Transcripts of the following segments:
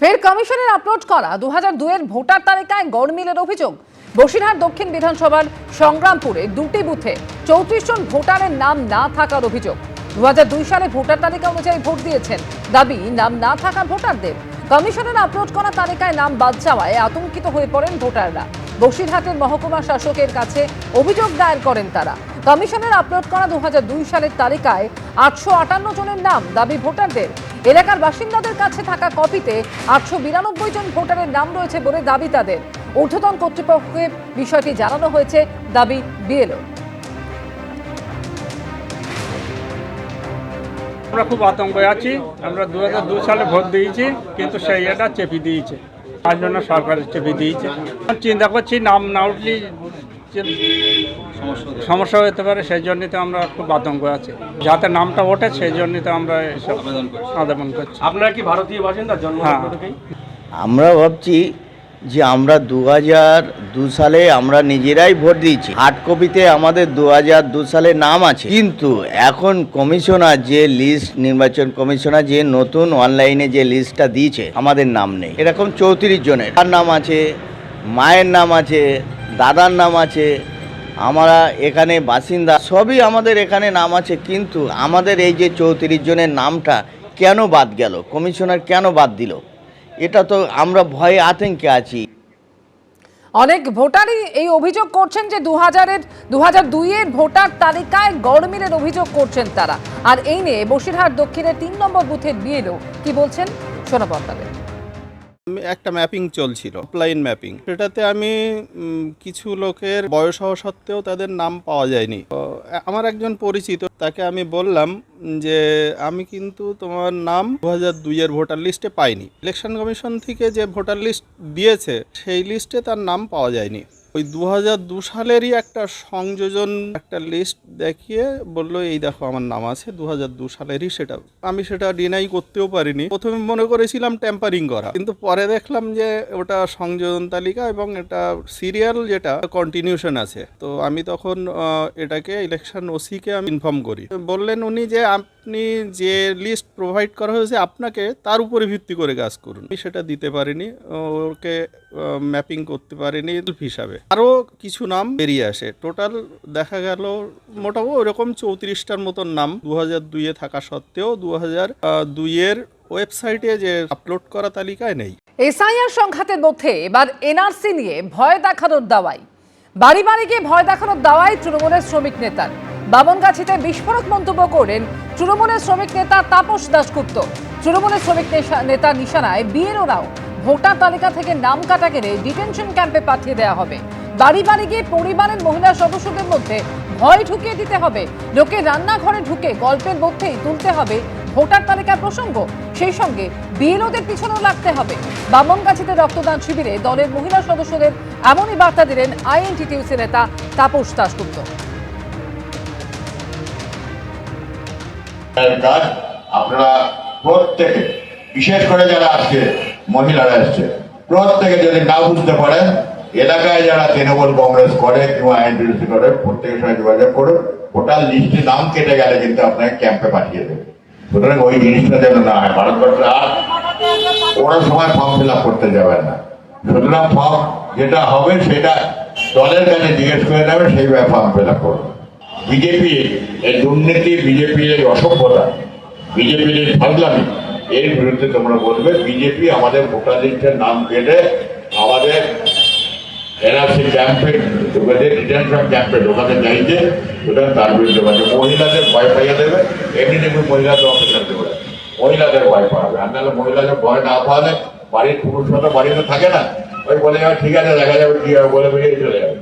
ফের কমিশনের আপলোড করা দু হাজার দুয়ের ভোটার তালিকায় গড়মিলের অভিযোগ। বসিরহাট দক্ষিণ বিধানসভার সংগ্রামপুরে দুটি বুথে চৌত্রিশ জন ভোটারের নাম না থাকার অভিযোগ। দু দুই সালে ভোটার তালিকা অনুযায়ী ভোট দিয়েছেন। দাবি, নাম না থাকা ভোটারদের। কমিশনের আপলোড করা তালিকায় নাম বাদ যাওয়ায় আতঙ্কিত হয়ে পড়েন ভোটাররা। বসিরহাটের মহকুমা শাসকের কাছে অভিযোগ দায়ের করেন তারা। কমিশনের আপলোড করা দু হাজার দুই সালের তালিকায় আটশো আটান্ন জনের নাম দাবি ভোটারদের। এলাকার বাসিন্দাদের কাছে থাকা কপিতে আটশো বিরানব্বই জন ভোটারের নাম রয়েছে বলে দাবি তাদের। ঊর্ধ্বতন কর্তৃপক্ষকে বিষয়টি জানানো হয়েছে দাবি বিএলও। আমরা খুব আতঙ্কে আছি। আমরা দু সালে ভোট দিয়েছি, কিন্তু সেই এটা চেপে দিয়েছে। তার জন্য সরকারের চেপে দিয়েছে। চিন্তা করছি, নাম না উঠলে সমস্যা হতে পারে সেই জন্যই তো আমরা খুব আতঙ্ক আছি। যাতে নামটা ওঠে সেই জন্যই তো আমরা এসব আবেদন করছি। আপনারা কি ভারতীয় বাসিন্দা জন্ম হ্যাঁ। আমরা ভাবছি যে আমরা দু হাজার দু সালে আমরা নিজেরাই ভোট দিয়েছি। হার্ড কপিতে আমাদের দু হাজার দু সালে নাম আছে। কিন্তু এখন কমিশনার যে লিস্ট নির্বাচন কমিশনার যে নতুন অনলাইনে যে লিস্টটা দিয়েছে আমাদের নাম নেই। এরকম চৌত্রিশ জনের। তার নাম আছে? মায়ের নাম আছে? দাদার নাম আছে, আমরা এখানে বাসিন্দা, সবই আমাদের এখানে নাম আছে, কিন্তু আমাদের এই যে চৌত্রিশ জনের নামটা কেন বাদ গেল? কমিশনার কেন বাদ দিল? এটা তো আমরা ভয়ে আতঙ্কে আছি। অনেক ভোটারই এই অভিযোগ করছেন যে দু হাজারের দু হাজার দুইয়ের ভোটার তালিকায় গড়মিলের অভিযোগ করছেন তারা। আর এই নিয়ে বসিরহাট দক্ষিণের তিন নম্বর বুথের বিএলও কি বলছেন? শোনাবো একটা ম্যাপিং চলছিল, অফলাইন ম্যাপিং। সেটাতে আমি কিছু লোকের বয়স হওয়া সত্ত্বেও তাদের নাম পাওয়া যায়নি। আমার একজন পরিচিত, তাকে আমি বললাম যে, আমি কিন্তু তোমার নাম দু হাজার দুইয়ের ভোটার লিস্টে পাইনি। ইলেকশন কমিশন থেকে যে ভোটার লিস্ট দিয়েছে, সেই লিস্টে তার নাম পাওয়া যায়নি। ওই দু সালেরই একটা সংযোজন, একটা লিস্ট দেখিয়ে বলল, এই দেখো আমার নাম আছে দু সালেরই সেটা। আমি সেটা ডিনাই করতেও পারিনি। প্রথমে মনে করেছিলাম ট্যাম্পারিং করা। কিন্তু পরে দেখলাম যে ওটা সংযোজন তালিকা এবং এটা সিরিয়াল যেটা কন্টিনিউশন আছে। তো আমি তখন এটাকে ইলেকশন ওসিকে আমি ইনফর্ম করি। বললেন উনি যে আপনি যে লিস্ট প্রোভাইড করা হয়েছে আপনাকে তার উপরে ভিত্তি করে কাজ করুন। সেটা দিতে পারিনি, ওকে ম্যাপিং করতে পারিনি হিসাবে। আরও কিছু নাম বেরিয়ে আসে। টোটাল দেখা গেল মোটামুটি ওরকম চৌত্রিশটার মতন নাম। দু হাজার দুইয়ে থাকা সত্ত্বেও দু হাজার দুইয়ের ওয়েবসাইটে যে আপলোড করা তালিকায় নেই। এসআইআর সংঘাতের মধ্যে এবার এনআরসি নিয়ে ভয় দেখানোর দাওয়াই। বাড়ি বাড়ি গিয়ে ভয় দেখানোর দাওয়াই তৃণমূলের শ্রমিক নেতার। বামনগাছিতে বিস্ফোরক মন্তব্য করেন তৃণমূলের শ্রমিক নেতা তাপস দাশগুপ্ত। তৃণমূলের শ্রমিক নেতা নিশানায় বিএলওরাও ভোটার তালিকা থেকে নাম কাটা গেলে ডিটেনশন ক্যাম্পে পাঠিয়ে দেওয়া হবে। বাড়ি বাড়ি গিয়ে পরিবারের মহিলা সদস্যদের মধ্যে ভয় ঢুকিয়ে দিতে হবে। লোকে রান্নাঘরে ঢুকে গল্পের মধ্যেই তুলতে হবে ভোটার তালিকার প্রসঙ্গ। সেই সঙ্গে বিএলওদের পিছনেও লাগতে হবে। বামনগাছিতে রক্তদান শিবিরে দলের মহিলা সদস্যদের এমনই বার্তা দিলেন আইএনটিটিউসি নেতা তাপস দাশগুপ্ত। কাজ আপনারা প্রত্যেকে, বিশেষ করে যারা আজকে মহিলারা এসছে, প্রত্যেকে যদি না বুঝতে পারেন, এলাকায় যারা তৃণমূল কংগ্রেস করে কিংবা আইনটিসি করে, প্রত্যেকের সঙ্গে যোগাযোগ করুন। ভোটার লিস্টে নাম কেটে গেলে কিন্তু আপনাকে ক্যাম্পে পাঠিয়ে দেবে। সুতরাং ওই জিনিসটা যেন না হয়, ভারতবর্ষে আর কোনো সময় ফর্ম ফিল করতে যাবেন না। সুতরাং ফর্ম যেটা হবে সেটা দলের কাছে জিজ্ঞেস করে নেবে সেইভাবে ফর্ম ফিল করবে। বিজেপি এই দুর্নীতি, বিজেপির এই অসভ্যতা, বিজেপির এই ফাজলামি এর বিরুদ্ধে তোমরা বলবে, বিজেপি আমাদের ভোটার লিস্টের নাম কেটে আমাদের এনআরসি ক্যাম্পে ঢুকাতে ডিটেনশন ক্যাম্পে ঢোকাতে চাইছে সুতরাং তার বিরুদ্ধে বলছে। মহিলাদের ভয় পাইয়ে দেবে, এমনি দেখবে মহিলাদের অপেক্ষা দেবে মহিলাদের ভয় পাবে, আর নাহলে মহিলাদের ভয় না পাওয়ালে বাড়ির পুরুষরা তো বাড়িতে থাকে না। ওই বলে যাবে ঠিক আছে, দেখা যাবে, কি হবে? বলে বেরিয়ে চলে যাবে।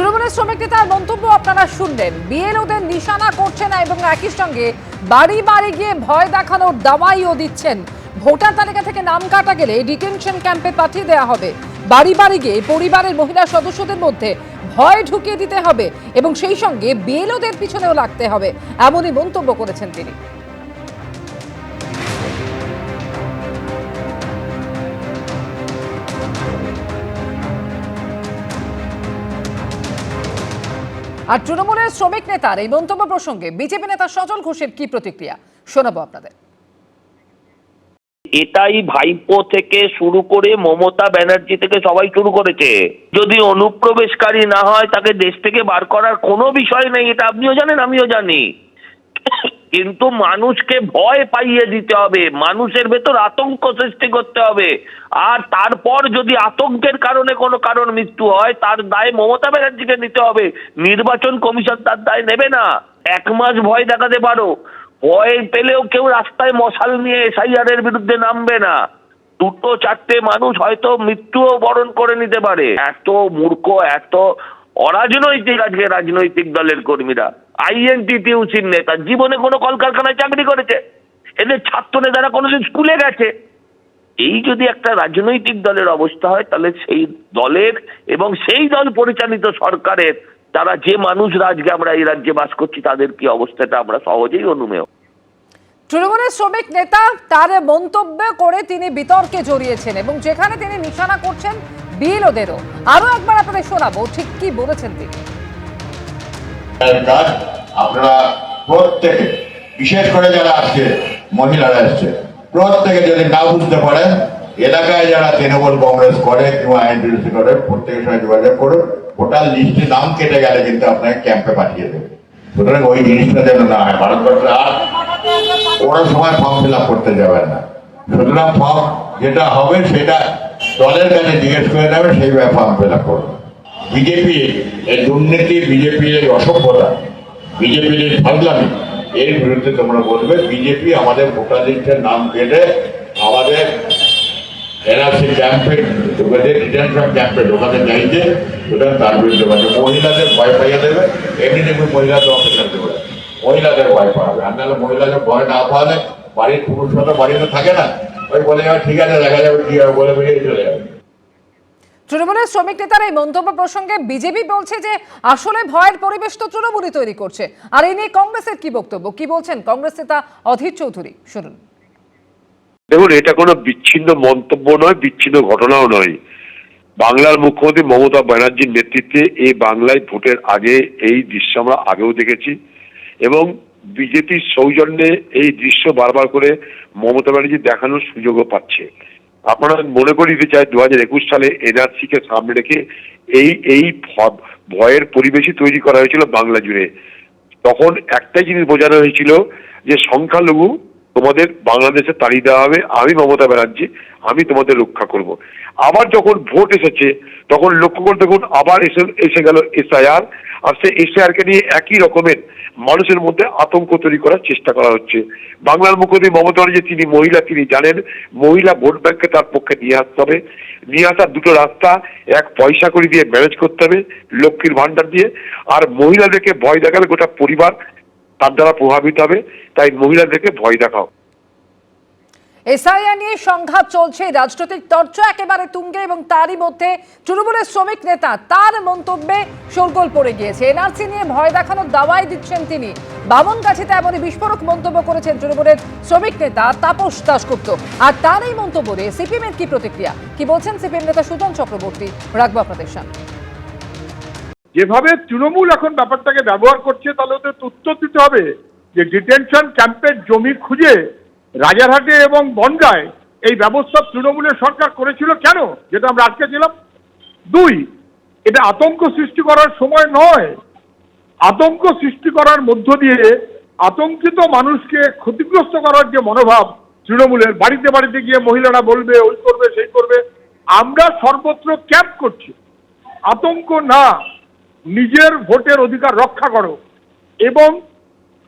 তৃণমূলের শ্রমিক নেতার মন্তব্য আপনারা শুনলেন। বিএলওদের নিশানা করছেন না এবং একই সঙ্গে বাড়ি বাড়ি গিয়ে ভয় দেখানোর দাওয়াইও দিচ্ছেন। ভোটার তালিকা থেকে নাম কাটা গেলে ডিটেনশন ক্যাম্পে পাঠিয়ে দেওয়া হবে। বাড়ি বাড়ি গিয়ে পরিবারের মহিলা সদস্যদের মধ্যে ভয় ঢুকিয়ে দিতে হবে এবং সেই সঙ্গে বিএলওদের পিছনেও লাগতে হবে। এমনই মন্তব্য করেছেন তিনি। আর তৃণমূলের শ্রমিক নেতার এই মন্তব্য প্রসঙ্গে বিজেপি নেতা সজল ঘোষের কি প্রতিক্রিয়া? শোনাবো আপনাদের। এটাই ভাইপো থেকে শুরু করে মমতা ব্যানার্জি থেকে সবাই শুরু করেছে। যদি অনুপ্রবেশকারী না হয়, তাকে দেশ থেকে বার করার কোনো বিষয় নেই, এটা আপনিও জানেন, আমিও জানি। কিন্তু মানুষকে ভয় পাইয়ে দিতে হবে। মানুষের ভেতর আতঙ্ক সৃষ্টি করতে হবে। আর তারপর যদি আতঙ্কের কারণে কোনো কারণ মৃত্যু হয়, তার দায় মমতা ব্যানার্জিকে নিতে হবে। নির্বাচন কমিশন তার দায় নেবে না। এক মাস ভয় দেখাতে পারো। ভয় পেলেও কেউ রাস্তায় মশাল নিয়ে এসআইআর এর বিরুদ্ধে নামবে না। দুটো চারটে মানুষ হয়তো মৃত্যুও বরণ করে নিতে পারে। এত মূর্খ, এত অরাজনৈতিক আজকে রাজনৈতিক দলের কর্মীরা। আইএনটিটিউসির নেতা জীবনে কোনো কলকারখানায় চাকরি করেছে। এদের ছাত্র নেতারা কোনোদিন স্কুলে গেছে। এই যদি একটা রাজনৈতিক দলের অবস্থা হয়, তাহলে সেই দলের এবং সেই দল পরিচালিত সরকারের, তারা যে মানুষ আজকে আমরা এই রাজ্যে বাস করছি, তাদের কি অবস্থাটা আমরা সহজেই অনুমেয়? তৃণমূলের শ্রমিক নেতা তার মন্তব্য করে তিনি বিতর্কে জড়িয়েছেন এবং যেখানে তিনি নিশানা করছেন বিএলওদেরও। আরও একবার আপনাদের শোনাবো, ঠিক কি বলেছেন তিনি? কাজ, আপনারা প্রত্যেকে, বিশেষ করে যারা আজকে মহিলারা এসছে, প্রত্যেকে যদি না বুঝতে পারেন, এলাকায় যারা তৃণমূল কংগ্রেস করে কিংবা আইনটিসি করে, প্রত্যেকের সঙ্গে যোগাযোগ করুন, ভোটার লিস্টে নাম কেটে গেলে কিন্তু আপনাকে ক্যাম্পে পাঠিয়ে দেবে। সুতরাং ওই জিনিসটা যেন না হয়, ভারতবর্ষে আর ওরা সময় ফর্ম ফিল করতে যাবেন না। সুতরাং ফর্ম যেটা হবে সেটা দলের কাছে জিজ্ঞেস করে নেবে সেইভাবে ফর্ম ফিল করবে। বিজেপি এই দুর্নীতি বিজেপির এই অসভ্যতা বিজেপির এই ফাজলামি, এর বিরুদ্ধে তোমরা বলবে, বিজেপি আমাদের ভোটার লিস্টের নাম কেটে আমাদের এনআরসি ক্যাম্পে ঢুকাতে ডিটেনশন ক্যাম্পে ঢোকাতে চাইছে সুতরাং তার বিরুদ্ধে বলবে। মহিলাদের ভয় পাইয়ে দেবে, এমনি দেখবে মহিলাদের অপেক্ষা দেবে মহিলাদের ভয় পাবে। আর নাহলে মহিলাদের ভয় না পাওয়ালে বাড়ির পুরুষরা তো বাড়িতে থাকে না। ওই বলে যাবে ঠিক আছে, দেখা যাবে, কি হবে? বলে বেরিয়ে চলে যাবে। তৃণমূলের শ্রমিক নেতার এই মন্তব্য প্রসঙ্গে বিজেপি বলছে যে আসলে ভয়ের পরিবেশ তো তৃণমূলই তৈরি করছে। আর এই নিয়ে কংগ্রেসের কি বক্তব্য? কি বলছেন কংগ্রেস নেতা অধীর চৌধুরী? শুনুন। দেখুন, এটা কোনো বিচ্ছিন্ন মন্তব্য নয়, বিচ্ছিন্ন ঘটনাও নয়। বাংলার মুখ্যমন্ত্রী মমতা ব্যানার্জির নেতৃত্বে এই বাংলায় ভোটের আগে এই দৃশ্য আমরা আগেও দেখেছি এবং বিজেপির সৌজন্যে এই দৃশ্য বারবার করে মমতা ব্যানার্জি দেখানোর সুযোগও পাচ্ছে। আপনারা মনে করে দিতে চাই দু হাজার একুশ সালে এনআরসি কে সামনে রেখে এই এই ভয়ের পরিবেশই তৈরি করা হয়েছিল বাংলা জুড়ে। তখন একটাই জিনিস বোঝানো হয়েছিল যে সংখ্যালঘু তোমাদের বাংলাদেশে তাড়িয়ে দেওয়া হবে, আমি মমতা ব্যানার্জি, আমি তোমাদের রক্ষা করব। আবার যখন ভোট এসেছে, তখন লক্ষ্য করে দেখুন, আবার এসে এসে গেল এসআইআর আর সেই এসআইআর কে নিয়ে একই রকমের মানুষের মধ্যে আতঙ্ক তৈরি করার চেষ্টা করা হচ্ছে। বাংলার মুখ্যমন্ত্রী মমতা যে তিনি মহিলা, তিনি জানেন, মহিলা ভোট ব্যাংককে তার পক্ষে নিয়ে আসতে হবে। নিয়ে আসার দুটো রাস্তা, এক পয়সা করে দিয়ে ম্যানেজ করতে হবে, লক্ষ্মীর ভান্ডার দিয়ে, আর মহিলাদেরকে ভয় দেখালে গোটা পরিবার, তার দ্বারা প্রভাবিত হবে, তাই মহিলাদেরকে ভয় দেখাও। এসআইআর নিয়ে সংঘাত চলছে, রাজনৈতিক চর্চা একেবারে তুঙ্গে এবং তারই মধ্যে তৃণমূলের শ্রমিক নেতা তার মন্তব্যে শোরগোল পড়ে গিয়েছে। এনআরসি নিয়ে ভয় দেখানোর দাওয়াই দিচ্ছেন তিনি। বামনগাছিতে এমনই বিস্ফোরক মন্তব্য করেছেন তৃণমূলের শ্রমিক নেতা তাপস দাশগুপ্ত। আর তার এই মন্তব্য নিয়ে সিপিএম এর কি প্রতিক্রিয়া? কি বলছেন সিপিএম নেতা সুজন চক্রবর্তী? রাখব আপনাদের সামনে। যেভাবে তৃণমূল এখন ব্যাপারটাকে ব্যবহার করছে, তাহলে ওদের উত্তর দিতে হবে যে ডিটেনশন ক্যাম্পের জমি খুঁজে রাজারহাটে এবং বনগায় এই ব্যবস্থা তৃণমূলের সরকার করেছিল কেন, যেটা আমরা আটকে ছিলাম? দুই, এটা আতঙ্ক সৃষ্টি করার সময় নয়। আতঙ্ক সৃষ্টি করার মধ্য দিয়ে আতঙ্কিত মানুষকে ক্ষতিগ্রস্ত করার যে মনোভাব তৃণমূলের, বাড়িতে বাড়িতে গিয়ে মহিলারা বলবে, ওই করবে, সেই করবে, আমরা সর্বত্র ক্যাম্প করছি। আতঙ্ক না, নিজের ভোটের অধিকার রক্ষা করো এবং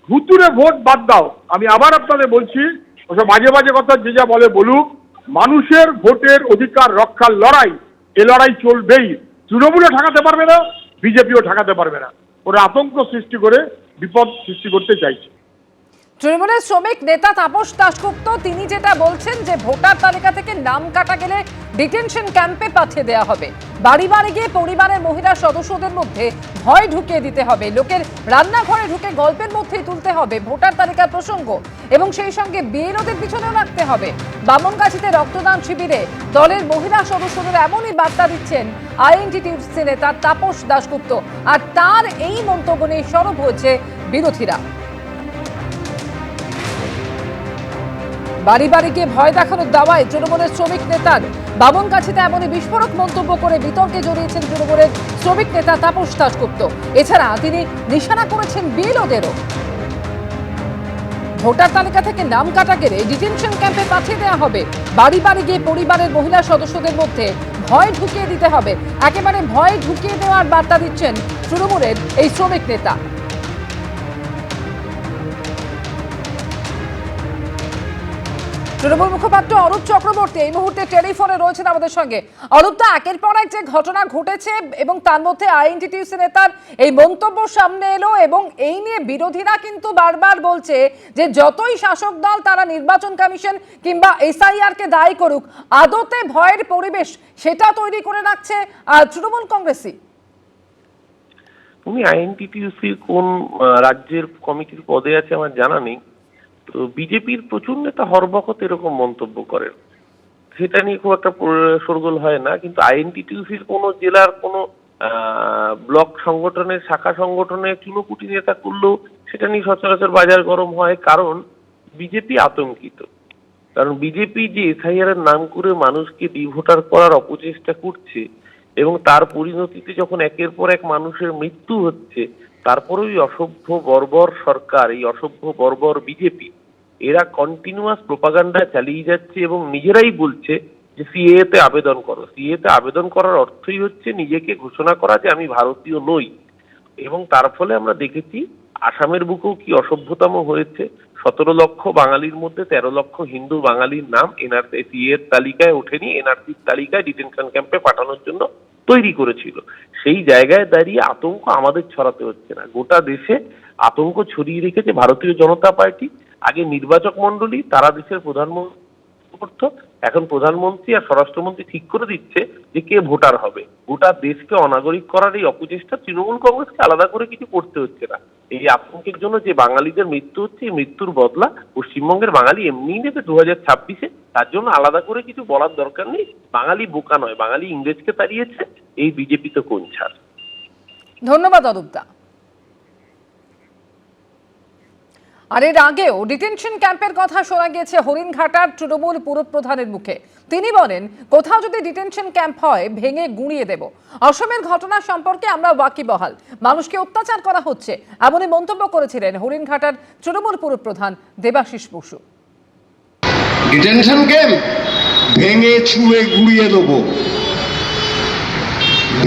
ভুতুরে ভোট বাদ দাও। আমি আবার আপনাদের বলছি ওসব মাঝে মাঝে কথা যে যা বলে বলুক, মানুষের ভোটের অধিকার রক্ষার লড়াই, এ লড়াই চলবেই। তৃণমূলও ঠেকাতে পারবে না, বিজেপিও ঠেকাতে পারবে না। ওরা আতঙ্ক সৃষ্টি করে, বিপদ সৃষ্টি করতে চাইছে। তৃণমূলের শ্রমিক নেতা তাপস দাশগুপ্ত, তিনি যেটা বলছেন যে ভোটার তালিকা থেকে নাম কাটা গেলে ডিটেনশন ক্যাম্পে পাঠিয়ে দেওয়া হবে। বাড়ি বাড়ি গিয়ে পরিবারের মহিলা সদস্যদের মধ্যে ভয় ঢুকিয়ে দিতে হবে। লোকের রান্নাঘরে ঢুকে গল্পের মধ্যেই তুলতে হবে ভোটার তালিকার প্রসঙ্গ এবং সেই সঙ্গে বিএলওদের পিছনেও রাখতে হবে। বামনগাছিতে রক্তদান শিবিরে দলের মহিলা সদস্যদের এমনই বার্তা দিচ্ছেন আইএনটিটিউসি নেতা তাপস দাশগুপ্ত। আর তার এই মন্তব্য নিয়ে সরব হয়েছে বিরোধীরা। বাড়ি বাড়ি গিয়ে ভয় দেখানোর দাওয়ায় তৃণমূলের শ্রমিক নেতার বামন কাছিতে এমনই বিস্ফোরক মন্তব্য করে বিতর্কে জড়িয়েছেন তৃণমূলের শ্রমিক নেতা তাপস দাসগুপ্ত এছাড়া তিনি নিশানা করেছেন বিএলওদেরও ভোটার তালিকা থেকে নাম কাটা গেলে ডিটেনশন ক্যাম্পে পাঠিয়ে দেওয়া হবে। বাড়ি বাড়ি গিয়ে পরিবারের মহিলা সদস্যদের মধ্যে ভয় ঢুকিয়ে দিতে হবে। একেবারে ভয় ঢুকিয়ে দেওয়ার বার্তা দিচ্ছেন তৃণমূলের এই শ্রমিক নেতা। তৃণমূল মুখপাত্র অরূপ চক্রবর্তী এই মুহূর্তে টেলিফোনে রয়েছেন আমাদের সঙ্গে। অরূপদা একের পর এক যে ঘটনা ঘটেছে এবং তার মধ্যে আইএনটিটিউসি নেতার এই মন্তব্য সামনে এলো এবং এই নিয়ে বিরোধীরা কিন্তু বারবার বলছে যে যতই শাসক দল, তারা নির্বাচন কমিশন কিংবা এসআইআর কে দায়ী করুক, আদতে ভয়ের পরিবেশ সেটা তৈরি করে রাখছে তৃণমূল কংগ্রেসই। তুমি আইএনটিটিউসির কোন রাজ্যের কমিটির পদে আছে আমার জানা নেই। তো বিজেপির প্রচুর নেতা হরবকত এরকম মন্তব্য করেন। সেটা নিয়ে খুব একটা শোরগোল হয় না, কিন্তু আইএনটিটিউসির কোনো জেলার কোনো ব্লক সংগঠনের, শাখা সংগঠনের চুনোপুটি নেতা করলেও সেটা নিয়ে সচরাচর বাজার গরম হয়, কারণ বিজেপি আতঙ্কিত। কারণ বিজেপি যে এসআইআর এর নাম করে মানুষকে ডিভোটার করার অপচেষ্টা করছে এবং তার পরিণতিতে যখন একের পর এক মানুষের মৃত্যু হচ্ছে, তারপরেও এই অসভ্য বর্বর সরকার, এই অসভ্য বর্বর বিজেপি এরা কন্টিনিউয়াস প্রোপাগান্ডা চালিয়ে যাচ্ছে এবং নিজেরাই বলছে যে সিএ তে আবেদন করো। সিএ তে আবেদন করার অর্থই হচ্ছে নিজেকে ঘোষণা করা যে আমি ভারতীয় নই। এবং তার ফলে আমরা দেখেছি আসামের বুকেও কি অসভ্যতম হয়েছে। সতেরো লক্ষ বাঙালির মধ্যে তেরো লক্ষ হিন্দু বাঙালির নাম এনআরসি এর তালিকায় ওঠেনি এনআরসির তালিকায় ডিটেনশন ক্যাম্পে পাঠানোর জন্য তৈরি করেছিল। সেই জায়গায় দাঁড়িয়ে আতঙ্ক আমাদের ছড়াতে হচ্ছে না। গোটা দেশে আতঙ্ক ছড়িয়ে রেখেছে ভারতীয় জনতা পার্টি। আগে নির্বাচক মন্ডলী তারা দেশের প্রধানমন্ত্রী করতো এখন প্রধানমন্ত্রী আর স্বরাষ্ট্রমন্ত্রী ঠিক করে দিচ্ছে যে কে ভোটার হবে। গোটা দেশকে অনাগরিক করার এই অপচেষ্টা তৃণমূল কংগ্রেসকে আলাদা করে কিছু করতে হচ্ছে না। এই আতঙ্কের জন্য যে বাঙালিদের মৃত্যু হচ্ছে, এই মৃত্যুর বদলা পশ্চিমবঙ্গের বাঙালি এমনিই নেবে দু হাজার ছাব্বিশে, তার জন্য আলাদা করে কিছু বলার দরকার নেই। বাঙালি বোকা নয়, বাঙালি ইংরেজকে তাড়িয়েছে এই বিজেপি তো কোন ছাড়। ধন্যবাদ অরূপদা আর এর আগেও ডিটেনশন ক্যাম্পের কথা শোনা গিয়েছে হরিণঘাটার তৃণমূল পুরপ্রধানের মুখে। তিনি বলেন, কোথাও যদি ডিটেনশন ক্যাম্প হয়, ভেঙে গুঁড়িয়ে দেব। অসমের ঘটনা সম্পর্কে আমরা ওয়াকিবহাল। মানুষকে অত্যাচার করা হচ্ছে, এমনই মন্তব্য করেছিলেন হরিণঘাটার তৃণমূল পুরপ্রধান দেবাশিস বসু। ডিটেনশন ক্যাম্প ভেঙে চুড়ে গুড়িয়ে দেবো।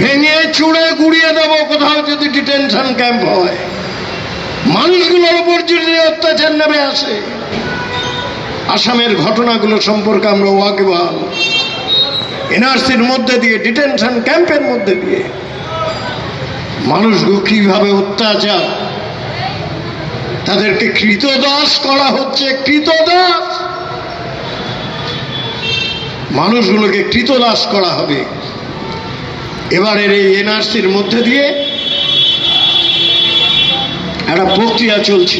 ভেঙে চুড়ে গুড়িয়ে দেবো কোথাও যদি ডিটেনশন ক্যাম্প হয়। মানুষগুলোর উপর যদি অত্যাচার নেমে আসে, আসামের ঘটনাগুলো সম্পর্কে আমরা ওয়াকিবহাল। এনআরসির মধ্যে দিয়ে, ডিটেনশন ক্যাম্পের মধ্যে দিয়ে, মানুষগুলো কীভাবে অত্যাচার, তাদেরকে কৃতদাস করা হচ্ছে, কৃতদাস। মানুষগুলোকে কৃতদাস করা হবে। এবারের এই এনআরসির মধ্যে দিয়ে একটা প্রক্রিয়া চলছে।